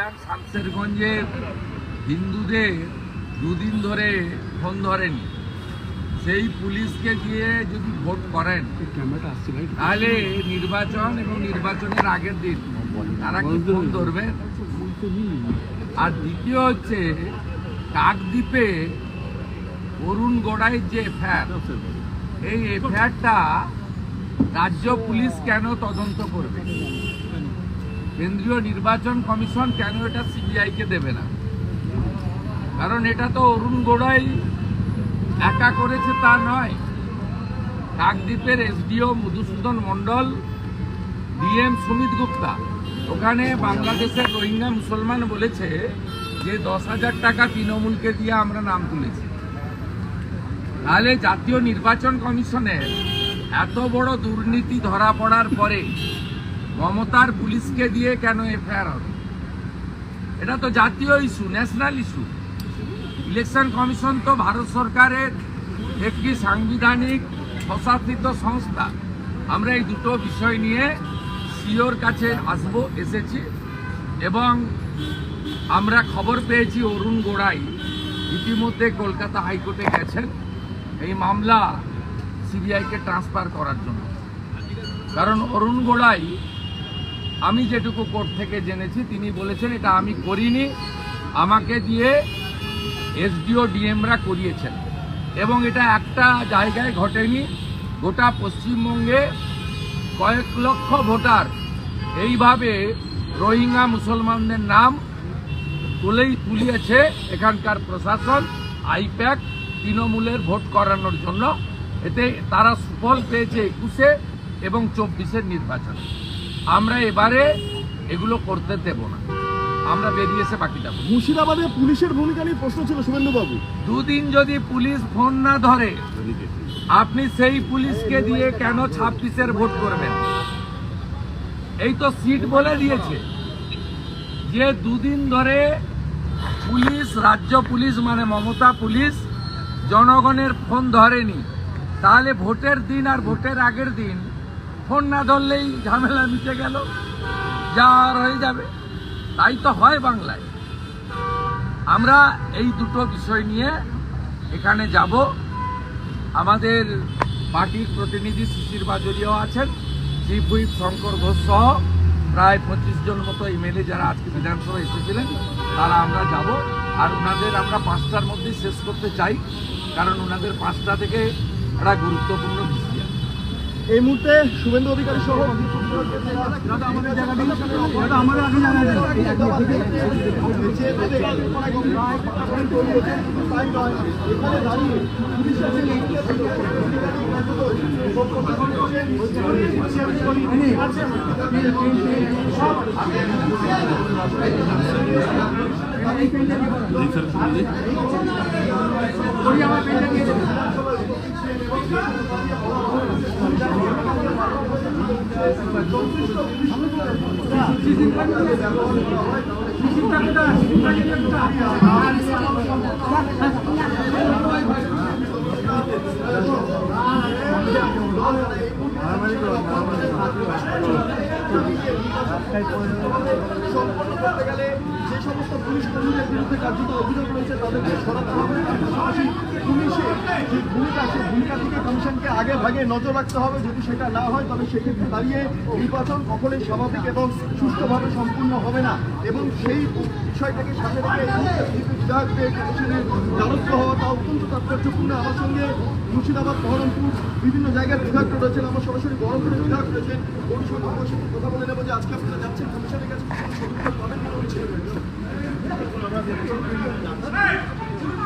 নদিয়ার শামসেরগঞ্জে হিন্দুদের দুদিন ধরে ফোন ধরেনি। সেই পুলিশকে দিয়ে যদি ভোট করেন তাহলে নির্বাচন এবং নির্বাচনের আগের দিন তারা কি ফোন ধরবে? আর দ্বিতীয় হচ্ছে কাকদ্বীপে অরুণ গোড়াইয়ের যে এফআইআর এই এফআইআরটা রাজ্য পুলিশ কেন তদন্ত করবে? কেন্দ্রীয় নির্বাচন কমিশন কেন এটা সিবিআইকে দেবে না? কারণ এটা তো অরুণ গোড়াই একা করেছে তা নয়। কাকদ্বীপের এসডিও মধুসূদন মণ্ডল, ডিএম সুমিত গুপ্তা। ওখানে বাংলাদেশের রোহিঙ্গা মুসলমান বলেছে যে দশ হাজার টাকা তৃণমূলকে দিয়ে আমরা নাম তুলেছি। তাহলে জাতীয় নির্বাচন কমিশনের এত বড় দুর্নীতি ধরা পড়ার পরে মমতার পুলিশকে দিয়ে কেন এফআইআর হবে? এটা তো জাতীয় issue, national issue. Election commission তো ভারত সরকারের একটি সাংবিধানিক প্রশাসিত সংস্থা। আমরা এই দুটো বিষয় নিয়ে সিওর কাছে আসব, এসেছি। এবং আমরা খবর পেয়েছি, অরুণ গোড়াই ইতিমধ্যে কলকাতা হাইকোর্টে গেছেন। এই মামলা সিবিআইকে ট্রান্সফার করার জন্য। কারণ অরুণ গোড়াই আমি যেটুকু কোর্ট থেকে জেনেছি, তিনি বলেছেন, এটা আমি করিনি। আমাকে দিয়ে এসডিও, ডিএমরা করিয়েছেন। এবং এটা একটা জায়গায় ঘটেনি। গোটা পশ্চিমবঙ্গে কয়েক লক্ষ ভোটার। এইভাবে রোহিঙ্গা মুসলমানদের নাম তুলেই তুলিয়েছে এখানকার প্রশাসন, আইপ্যাক, তৃণমূলের ভোট করানোর জন্য। এতে তারা সুফল পেয়েছে একুশে এবং চব্বিশের নির্বাচনে। আমরা এবারে এগুলো করতে দেব না। আমরা বেরিয়ে এসে বাকিটা। মুর্শিদাবাদে পুলিশের ভূমিকা নিয়ে প্রশ্ন ছিল শুভেন্দু বাবু দুদিন যদি পুলিশ ফোন না ধরে আপনি সেই পুলিশকে দিয়ে কেন ছাব্বিশের ভোট করবেন? এই তো সিট বলে দিয়েছে যে দুদিন ধরে পুলিশ রাজ্য পুলিশ মানে মমতা পুলিশ জনগণের ফোন ধরেনি। তাহলে ভোটের দিন আর ভোটের আগের দিন ফোন না ধরলেই ঝামেলা মিটে গেল। যা হয়ে যাবে, তাই তো হয় বাংলায়। আমরা এই দুটো বিষয় নিয়ে এখানে যাব। আমাদের পার্টির প্রতিনিধি শিশির বাজরিয়াও আছেন চিফ হুইপ শঙ্কর ঘোষ সহ প্রায় পঁচিশ জন মতো এমএলএ যারা আজকে বিধানসভায় এসেছিলেন, তারা আমরা যাব। আর ওনাদের আমরা পাঁচটার মধ্যেই শেষ করতে চাই, কারণ ওনাদের পাঁচটা থেকে একটা গুরুত্বপূর্ণ এই মুহূর্তে শুভেন্দু অধিকারী সহ দাদা আমাদের জায়গাটি দাদা আমাদের আগে জায়গা সম্পন্ন করতে গেলে যে সমস্ত পুলিশ কর্মীদের বিরুদ্ধে কার্যত অভিযোগ রয়েছে তাদেরকে সরাতে হবে। যে ভূমিকা সেই ভূমিকা থেকে কমিশনকে আগে ভাগে নজর রাখতে হবে। যদি সেটা না হয়, তবে সেক্ষেত্রে দাঁড়িয়ে নির্বাচন কখনোই স্বাভাবিক এবং সুষ্ঠুভাবে সম্পূর্ণ হবে না। এবং সেই বিষয়টাকে সামনে রেখে বিধায়কদের, কমিশনের দ্বারস্থ হওয়াটা অত্যন্ত তাৎপর্যপূর্ণ। আমার সঙ্গে মুর্শিদাবাদ, বহরমপুর বিভিন্ন জায়গার বিধায়ক রয়েছেন। আমার সরাসরি বহরমপুরের বিধায়ক রয়েছেন। পরিষদ আমার সঙ্গে কথা বলে নেব যে আজকে আপনারা যাচ্ছেন কমিশনের কাছে পাবেন কি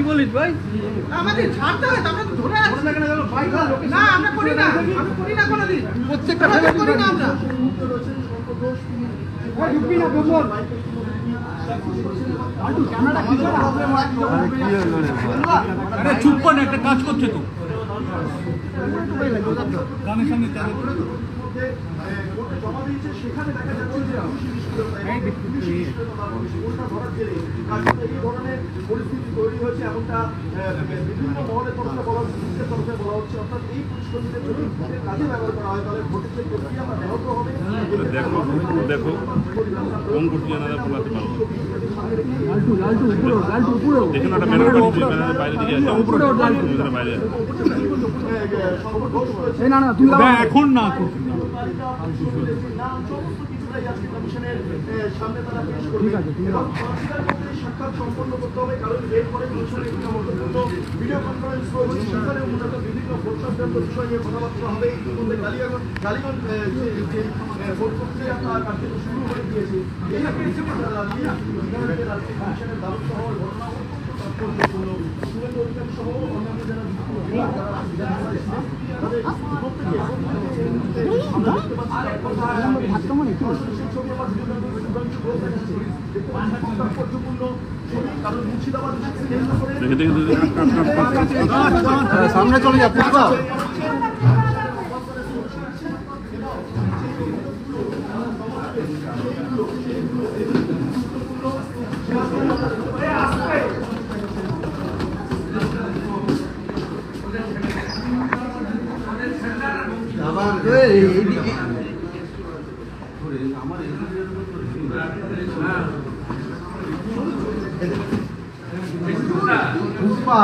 বলিস ভাই? আমাদের ছাড়তে হয় তো, আমরা তো ধরে আছি না কেন ভাই না আমরা করি না আমরা করি না কোনোদিন। প্রত্যেকটা আমরা করি না আমরা। ঢুকবি না আরে চুপ কর না, একটা কাজ করছে তো। কানের সামনে দিয়েছে, সেখানে দেখা যাচ্ছে যে পুলিশি নিষ্ক্রিয়তা এবং পুলিশি নিষ্ক্রিয়তা মানুষ ধরার জেরে কার্যত এই ধরনের পরিস্থিতি তৈরি হয়েছে এমনটা বিভিন্ন মহলের তরফে বলা হচ্ছে পুলিশের তরফে বলা হচ্ছে অর্থাৎ এই পুলিশ কর্মীদের যদি ভোটের কাজে ব্যবহার করা হয় তাহলে ভোটের যে প্রক্রিয়া তা ব্যাহত হবে দেখো দেখো কোন কোটি জানালা পারব এখানে একটা ব্যানার বাইরে দিকে বাইরে আছে সর্বদোষ রয়েছে না, এখন। না সমস্ত কিছুটাই আজকে কমিশনের সামনে তারা সম্পন্ন করতে হবে কারণ কমিশনের একটি মূলত বিভিন্ন ভোট সংক্রান্ত বিষয় নিয়ে কথাবার্তা হবে ইতিমধ্যে কালীগঞ্জ হয়ে গিয়েছে এই কমিশনের দ্বারস্থ হওয়ার সহ অন্যান্য যারা এসেছেন, তাদের প্রত্যেকে প্রত্যেকে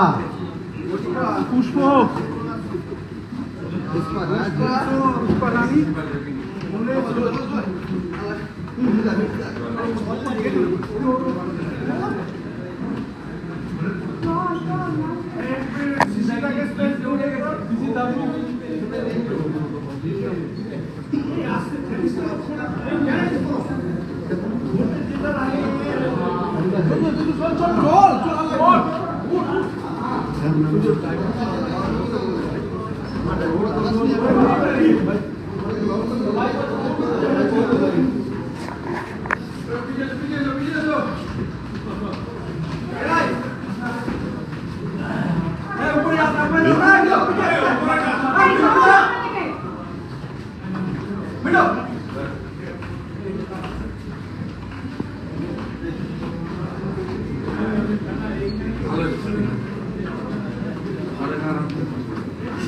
আমরা দেখতে পাচ্ছি দেখে